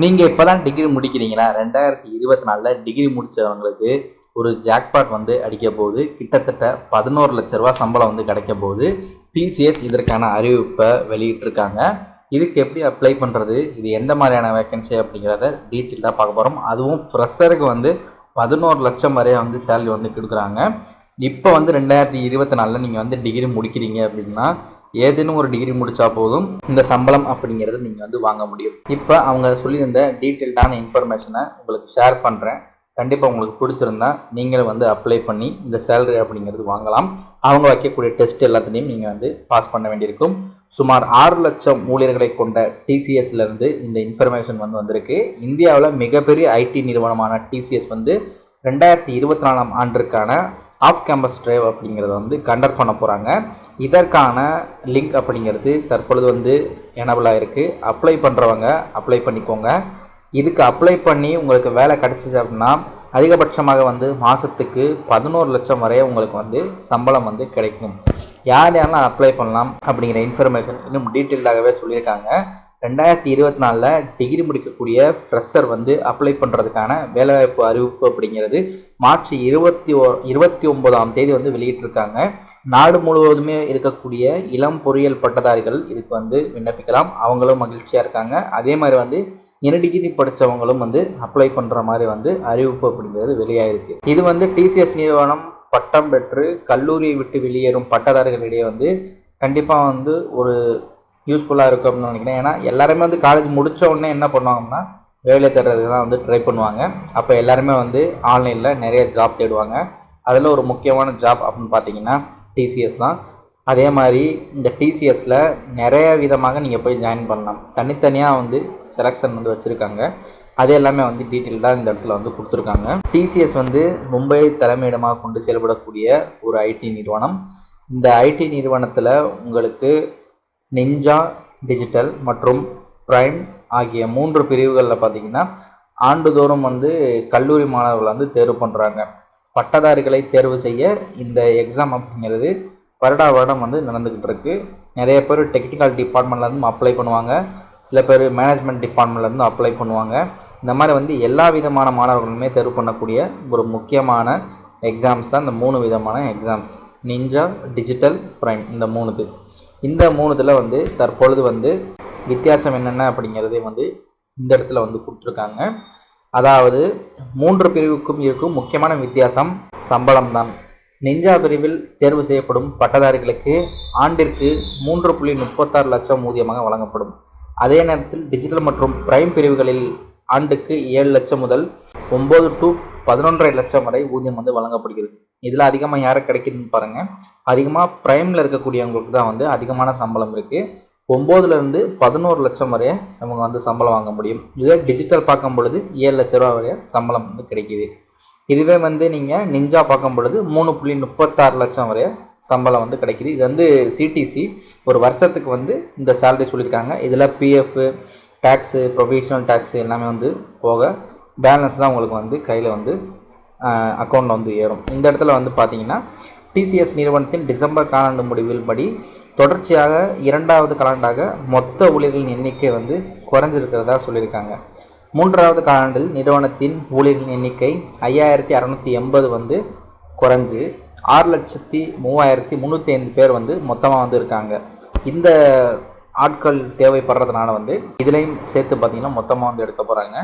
நீங்கள் இப்போ தான் டிகிரி முடிக்கிறீங்களா? ரெண்டாயிரத்தி இருபத்தி நாலில் டிகிரி முடித்தவங்களுக்கு ஒரு ஜாக்பாட் வந்து அடிக்க போகுது. கிட்டத்தட்ட பதினோரு லட்ச ரூபா சம்பளம் வந்து கிடைக்க போகுது. டிசிஎஸ் இதற்கான அறிவிப்பை வெளியிட்டிருக்காங்க. இதுக்கு எப்படி அப்ளை பண்ணுறது இது எந்த மாதிரியான வேக்கன்சி அப்படிங்கிறத டீட்டெயிலாக பார்க்க போகிறோம் அதுவும் ஃப்ரெஷருக்கு வந்து பதினோரு லட்சம் வரைய வந்து சேலரி வந்து கொடுக்குறாங்க. இப்போ வந்து ரெண்டாயிரத்தி இருபத்தி நாலில் நீங்கள் வந்து டிகிரி முடிக்கிறீங்க அப்படின்னா ஏதேனும் ஒரு டிகிரி முடித்தா போதும். இந்த சம்பளம் அப்படிங்கிறது நீங்கள் வந்து வாங்க முடியும். இப்போ அவங்க சொல்லியிருந்த டீட்டெயில்டான இன்ஃபர்மேஷனை உங்களுக்கு ஷேர் பண்ணுறேன் கண்டிப்பாக உங்களுக்கு பிடிச்சிருந்தா நீங்களும் வந்து அப்ளை பண்ணி இந்த சேலரி அப்படிங்கிறது வாங்கலாம். அவங்க வைக்கக்கூடிய டெஸ்ட் எல்லாத்தையும் நீங்கள் வந்து பாஸ் பண்ண வேண்டியிருக்கும். சுமார் ஆறு லட்சம் ஊழியர்களை கொண்ட டிசிஎஸ்லேருந்து இந்த இன்ஃபர்மேஷன் வந்து வந்திருக்கு. இந்தியாவில் மிகப்பெரிய ஐடி நிறுவனமான டிசிஎஸ் வந்து ரெண்டாயிரத்தி இருபத்தி நாலாம் ஆண்டிற்கான ஆஃப் கேம்பஸ் ட்ரைவ் அப்படிங்கிறத வந்து கண்டக்ட் பண்ண போகிறாங்க இதற்கான லிங்க் அப்படிங்கிறது தற்பொழுது வந்து எனபிளாக இருக்குது அப்ளை பண்ணுறவங்க அப்ளை பண்ணிக்கோங்க. இதுக்கு அப்ளை பண்ணி உங்களுக்கு வேலை கிடச்சிச்சு அப்படின்னா அதிகபட்சமாக வந்து மாதத்துக்கு பதினோரு லட்சம் வரைய உங்களுக்கு வந்து சம்பளம் வந்து கிடைக்கும். யார் யாரெல்லாம் அப்ளை பண்ணலாம் அப்படிங்கிற இன்ஃபர்மேஷன் இன்னும் டீட்டெயில்டாகவே சொல்லியிருக்காங்க. ரெண்டாயிரத்தி இருபத்தி நாலில் டிகிரி முடிக்கக்கூடிய ஃப்ரெஷர் வந்து அப்ளை பண்ணுறதுக்கான வேலைவாய்ப்பு அறிவிப்பு அப்படிங்கிறது மார்ச் இருபத்தி ஓ இருபத்தி ஒன்பதாம் தேதி வந்து வெளியிட்டிருக்காங்க. நாடு முழுவதுமே இருக்கக்கூடிய இளம் பொறியியல் பட்டதாரிகள் இதுக்கு வந்து விண்ணப்பிக்கலாம். அவங்களும் மகிழ்ச்சியாக இருக்காங்க. அதே மாதிரி வந்து இரு டிகிரி படித்தவங்களும் வந்து அப்ளை பண்ணுற மாதிரி வந்து அறிவிப்பு அப்படிங்கிறது வெளியாகிருக்கு இது வந்து டிசிஎஸ் நிறுவனம் பட்டம் பெற்று கல்லூரியை விட்டு வெளியேறும் பட்டதாரிகளிடையே வந்து கண்டிப்பாக வந்து ஒரு யூஸ்ஃபுல்லாக இருக்கும் அப்படின்னு நினைக்கிறேன். ஏன்னா எல்லாருமே வந்து காலேஜ் முடித்த உடனே என்ன பண்ணுவாங்கன்னா வேலை தேடுறது தான் வந்து ட்ரை பண்ணுவாங்க. அப்போ எல்லாருமே வந்து ஆன்லைனில் நிறைய ஜாப் தேடுவாங்க. அதில் ஒரு முக்கியமான ஜாப் அப்படின்னு பார்த்தீங்கன்னா டிசிஎஸ் தான். அதே மாதிரி இந்த டிசிஎஸில் நிறைய விதமாக நீங்கள் போய் ஜாயின் பண்ணலாம். தனித்தனியாக வந்து செலெக்ஷன் வந்து வச்சுருக்காங்க. அது எல்லாமே வந்து டீட்டெயில்டாக இந்த இடத்துல வந்து கொடுத்துருக்காங்க. டிசிஎஸ் வந்து மும்பை தலைமையிடமாக கொண்டு செயல்படக்கூடிய ஒரு ஐடி நிறுவனம். இந்த ஐடி நிறுவனத்தில் உங்களுக்கு நிஞ்சா டிஜிட்டல் மற்றும் ப்ரைம் ஆகிய மூன்று பிரிவுகளில் பார்த்தீங்கன்னா ஆண்டுதோறும் வந்து கல்லூரி மாணவர்கள் வந்து தேர்வு பண்ணுறாங்க பட்டதாரிகளை தேர்வு செய்ய இந்த எக்ஸாம் அப்படிங்கிறது வருடா வருடம் வந்து நடந்துக்கிட்டு இருக்கு. நிறைய பேர் டெக்னிக்கல் டிபார்ட்மெண்ட்லேருந்து அப்ளை பண்ணுவாங்க. சில பேர் மேனேஜ்மெண்ட் டிபார்ட்மெண்ட்லேருந்து அப்ளை பண்ணுவாங்க. இந்த மாதிரி வந்து எல்லா விதமான மாணவர்களுமே தேர்வு பண்ணக்கூடிய ஒரு முக்கியமான எக்ஸாம்ஸ் தான் இந்த மூணு விதமான எக்ஸாம்ஸ் நிஞ்சா டிஜிட்டல் ப்ரைம் இந்த மூணுது. இந்த மூணுத்தில் வந்து தற்பொழுது வந்து வித்தியாசம் என்னென்ன அப்படிங்கிறதே வந்து இந்த இடத்துல வந்து கொடுத்துருக்காங்க. அதாவது மூன்று பிரிவுக்கும் இருக்கும் முக்கியமான வித்தியாசம் சம்பளம் தான் நெஞ்சா பிரிவில் தேர்வு செய்யப்படும் பட்டதாரிகளுக்கு ஆண்டிற்கு மூன்று புள்ளி முப்பத்தாறு லட்சம் ஊதியமாக வழங்கப்படும். அதே நேரத்தில் டிஜிட்டல் மற்றும் பிரைம் பிரிவுகளில் ஆண்டுக்கு ஏழு லட்சம் முதல் ஒம்பது டு பதினொன்றரை லட்சம் வரை ஊதியம் வந்து வழங்கப்படுகிறது. இதில் அதிகமாக யாரை கிடைக்குதுன்னு பாருங்கள் அதிகமாக ப்ரைமில் இருக்கக்கூடியவங்களுக்கு தான் வந்து அதிகமான சம்பளம் இருக்குது ஒம்போதுலேருந்து பதினோரு லட்சம் வரைய இவங்க வந்து சம்பளம் வாங்க முடியும். இதே டிஜிட்டல் பார்க்கும் பொழுது ஏழு லட்ச ரூபா வரைய சம்பளம் வந்து கிடைக்கிது. இதுவே வந்து நீங்கள் நிஞ்சா பார்க்கும் பொழுது மூணு புள்ளி முப்பத்தாறு லட்சம் வரைய சம்பளம் வந்து கிடைக்கிது. இது வந்து சிடிசி ஒரு வருஷத்துக்கு வந்து இந்த சேலரி சொல்லியிருக்காங்க. இதில் பிஎஃப் டேக்ஸு ப்ரொஃபஷனல் டேக்ஸு எல்லாமே வந்து போக பேலன்ஸ் தான் உங்களுக்கு வந்து கையில் வந்து அக்கௌண்ட்டில் வந்து ஏறும். இந்த இடத்துல வந்து பார்த்தீங்கன்னா டிசிஎஸ் நிறுவனத்தின் டிசம்பர் காலாண்டு முடிவில் படி தொடர்ச்சியாக இரண்டாவது காலாண்டாக மொத்த ஊழியர்களின் எண்ணிக்கை வந்து குறைஞ்சிருக்கிறதா சொல்லியிருக்காங்க. மூன்றாவது காலாண்டில் நிறுவனத்தின் ஊழியர்களின் எண்ணிக்கை ஐயாயிரத்தி அறநூற்றி எண்பது வந்து குறைஞ்சு ஆறு லட்சத்தி மூவாயிரத்தி முந்நூற்றி ஐந்து பேர் வந்து மொத்தமாக வந்து இருக்காங்க. இந்த ஆட்கள் தேவைப்படுறதுனால வந்து இதுலேயும் சேர்த்து பார்த்திங்கன்னா மொத்தமாக வந்து எடுக்க போகிறாங்க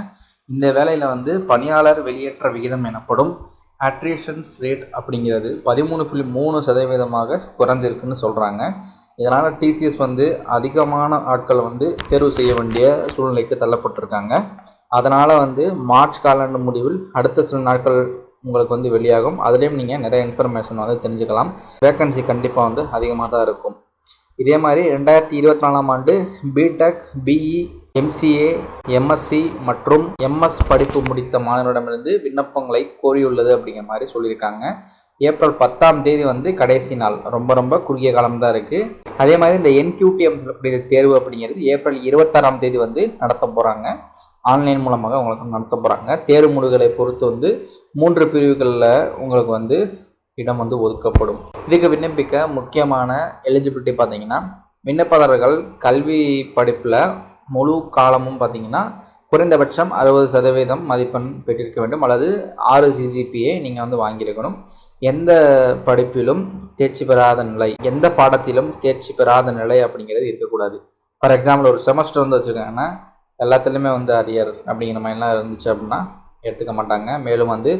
இந்த வேலையில் வந்து பணியாளர் வெளியேற்ற விகிதம் எனப்படும் அட்ரிஷன்ஸ் ரேட் அப்படிங்கிறது பதிமூணு புள்ளி மூணு சதவீதமாக குறைஞ்சிருக்குன்னு சொல்கிறாங்க இதனால் டிசிஎஸ் வந்து அதிகமான ஆட்களை வந்து தேர்வு செய்ய வேண்டிய சூழ்நிலைக்கு தள்ளப்பட்டிருக்காங்க. அதனால் வந்து மார்ச் காலாண்டு முடிவில் அடுத்த சில நாட்கள் உங்களுக்கு வந்து வெளியாகும். அதுலேயும் நீங்கள் நிறைய இன்ஃபர்மேஷன் வந்து தெரிஞ்சுக்கலாம். வேக்கன்சி கண்டிப்பாக வந்து அதிகமாக தான் இருக்கும். இதே மாதிரி ரெண்டாயிரத்தி இருபத்தி நாலாம் ஆண்டு B Tech BE MCA MSc மற்றும் எம்எஸ் படிப்பு முடித்த மாணவரிடமிருந்து விண்ணப்பங்களை கோரியுள்ளது அப்படிங்கிற மாதிரி சொல்லியிருக்காங்க. ஏப்ரல் பத்தாம் தேதி வந்து கடைசி நாள். ரொம்ப ரொம்ப குறுகிய காலம் தான் இருக்குது அதே மாதிரி இந்த என்கியூடிஎம் தேர்வு அப்படிங்கிறது ஏப்ரல் இருபத்தாறாம் தேதி வந்து நடத்த போகிறாங்க ஆன்லைன் மூலமாக உங்களுக்கு நடத்த போகிறாங்க தேர்வு முடிவுகளை பொறுத்து வந்து மூன்று பிரிவுகளில் உங்களுக்கு வந்து இடம் வந்து ஒதுக்கப்படும். இதுக்கு விண்ணப்பிக்க முக்கியமான எலிஜிபிலிட்டி பார்த்தீங்கன்னா விண்ணப்பதாரர்கள் கல்வி படிப்பில் முழு காலமும் பார்த்தீங்கன்னா குறைந்தபட்சம் அறுபது சதவீதம் மதிப்பெண் பெற்றிருக்க வேண்டும். அல்லது ஆறு சிஜிபிஏ நீங்கள் வந்து வாங்கியிருக்கணும். எந்த படிப்பிலும் தேர்ச்சி பெறாத நிலை எந்த பாடத்திலும் தேர்ச்சி பெறாத நிலை அப்படிங்கிறது இருக்கக்கூடாது. ஃபார் எக்ஸாம்பிள் ஒரு செமஸ்டர் வந்து வச்சுருக்காங்கன்னா எல்லாத்துலேயுமே வந்து அரியர் அப்படிங்கிற மாதிரிலாம் இருந்துச்சு அப்படின்னா எடுத்துக்க மாட்டாங்க. மேலும் வந்து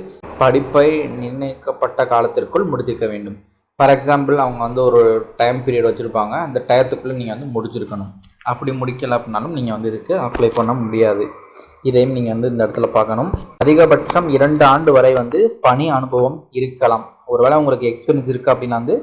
படிப்பை நிர்ணயிக்கப்பட்ட காலத்திற்குள் முடித்திருக்க வேண்டும். ஃபார் எக்ஸாம்பிள் அவங்க வந்து ஒரு டைம் பீரியட் வச்சுருப்பாங்க. அந்த டயத்துக்குள்ளே நீங்கள் வந்து முடிச்சிருக்கணும். அப்படி முடிக்கல அப்படின்னாலும் நீங்கள் வந்து இதுக்கு அப்ளை பண்ண முடியாது. இதையும் நீங்கள் வந்து இந்த இடத்துல பார்க்கணும். அதிகபட்சம் இரண்டு ஆண்டு வரை வந்து பணி அனுபவம் இருக்கலாம். ஒருவேளை உங்களுக்கு எக்ஸ்பீரியன்ஸ் இருக்குது அப்படின்னா வந்து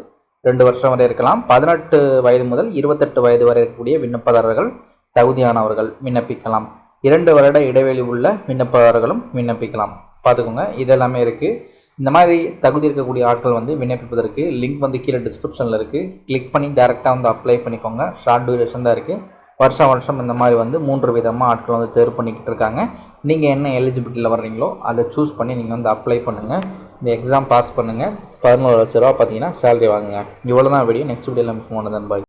ரெண்டு வருஷம் வரை இருக்கலாம். பதினெட்டு வயது முதல் இருபத்தெட்டு வயது வரை இருக்கக்கூடிய விண்ணப்பதாரர்கள் தகுதியானவர்கள் விண்ணப்பிக்கலாம். இரண்டு வருட இடைவெளி உள்ள விண்ணப்பதாரர்களும் விண்ணப்பிக்கலாம். பார்த்துக்கோங்க இதெல்லாமே இருக்குது இந்த மாதிரி தகுதி இருக்கக்கூடிய ஆட்கள் வந்து விண்ணப்பிப்பதற்கு லிங்க் வந்து கீழே டிஸ்கிரிப்ஷனில் இருக்குது கிளிக் பண்ணி டேரெக்டாக வந்து அப்ளை பண்ணிக்கோங்க. ஷார்ட் டியூரேஷன் தான் இருக்குது வருஷம் வருஷம் இந்த மாதிரி வந்து மூன்று விதமாக ஆட்கள் வந்து தேர்வு பண்ணிக்கிட்டு இருக்காங்க. நீங்கள் என்ன எலிஜிபிலிட்டியில் வர்றீங்களோ அதை சூஸ் பண்ணி நீங்கள் வந்து அப்ளை பண்ணுங்கள் இந்த எக்ஸாம் பாஸ் பண்ணுங்கள் பதினோரு லட்ச ரூபா பார்த்தீங்கன்னா சேலரி வாங்குங்க. இவ்வளோ தான் வீடியோ நெக்ஸ்ட் வீடியோவில் போனதன் பாய்